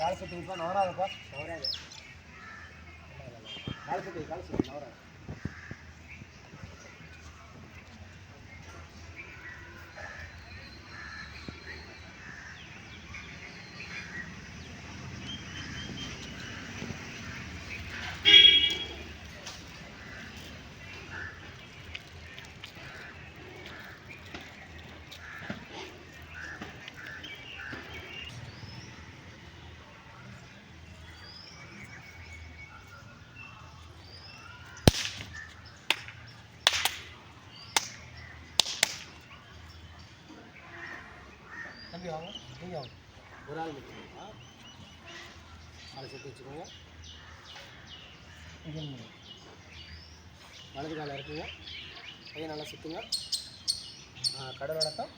கால் சுற்றி இப்போ நவராதப்பா நவராது. கால் சுற்றி கால் சுற்றி நவராது. தம்பி வாங்க. நீங்கள் வாங்க. ஒரு ஆள் நிற்கிறீங்களா காலை சுற்றி வச்சுக்கோங்க. வலது காலை இருக்குங்க கையை நல்லா சுற்றுங்க கடல் வணக்கம்.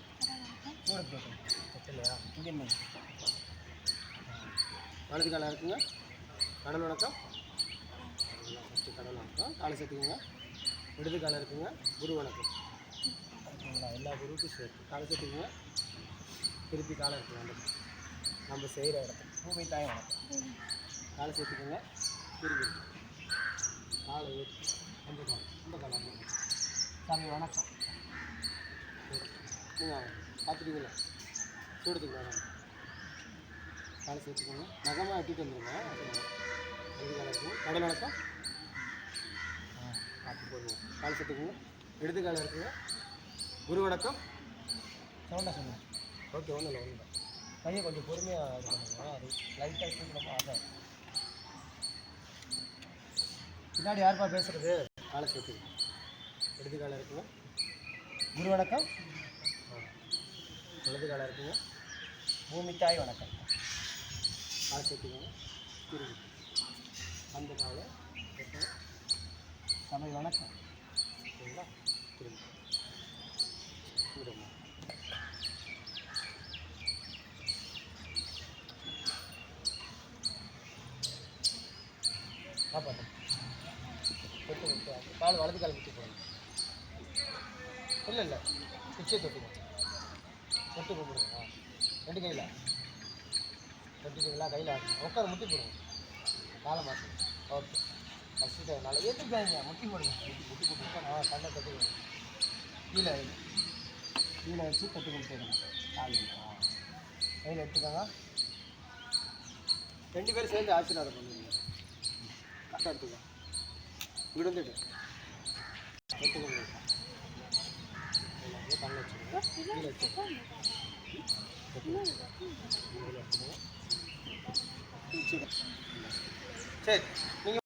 சூரத் போட்டும் இல்லையா இங்கே. வலது காலை இருக்குங்க கடல் வணக்கம். ஃபஸ்ட்டு கடல் வணக்கம். காலை சேர்த்துக்குங்க. இடது காலை இருக்குங்க குரு வணக்கம். எல்லா குருவுக்கும் சேர்த்து. காலை சேர்த்துக்குங்க. திருப்பி காலை இருக்குங்க வேண்டும் நம்ம செய்கிற இடத்துல. பூமி தாய் வணக்கம். காலை சேர்த்துக்கோங்க. திருப்பி. காலை ஏற்றி அந்த காலம் அந்த காலம். சாமி வணக்கம். நீங்கள் பார்த்துட்டீங்களா சூடத்துக்கு வேணாம் காலை சேர்த்துக்கோங்க. நகமாக எட்டிட்டு வந்துடுங்க இடது காலம் இருக்கும் கடல் வணக்கம். பார்த்து போடுவோம் காலை சேர்த்துக்கோங்க. இடது காலம் இருக்குங்க குரு வணக்கம். சவுண்டாக சொல்லுங்கள் ஓகே ஒன்றும் இல்லை ஒன்றும் இல்லை. கையை கொஞ்சம் பொறுமையாக இது பண்ணுங்க அது லைட்டாக சீக்கிரமாக ஆகாது பின்னாடி யாருப்பா பேசுகிறது காலை சேர்த்து இடது காலம் இருக்குங்க குரு வணக்கம். இடது காலம் இருக்குங்க பூமி தாய் வணக்கம். காலை சேர்த்துக்கோங்க திரும்பி. அந்த காலை சேர்த்துங்க சமை வணக்கம். சரிங்களா? திரும்பி. திரும்ப கால் வலது கால் விட்டு போடுங்க இல்லை இல்லை. பிச்சை தொட்டுங்க தொட்டு கூப்பிடுங்க ரெண்டு கையில். ரெண்டு கையில் உட்கார முட்டி போடுங்க. காலை மாற்றுங்க ஓகே. ஃபஸ்ட்டு நல்லா ஏற்றுக்காங்க முட்டி போடுங்க. முட்டி முட்டி போட்டு நான் கண்ணை தொட்டு கீழே கீழே வச்சு தொட்டு கொடுத்துருங்க கால் கையில் எடுத்துக்கோங்க. ரெண்டு பேரும் சேர்ந்து ஆசீர்வாதம் பண்ணுவீங்க கரெக்டாக எடுத்துக்கோ விழுந்துட்டு எடுத்துக்கோங்க எல்லாத்தையும் கண்ணு வச்சுக்கோங்க கீழே வச்சுக்கோங்க சரி நீங்கள்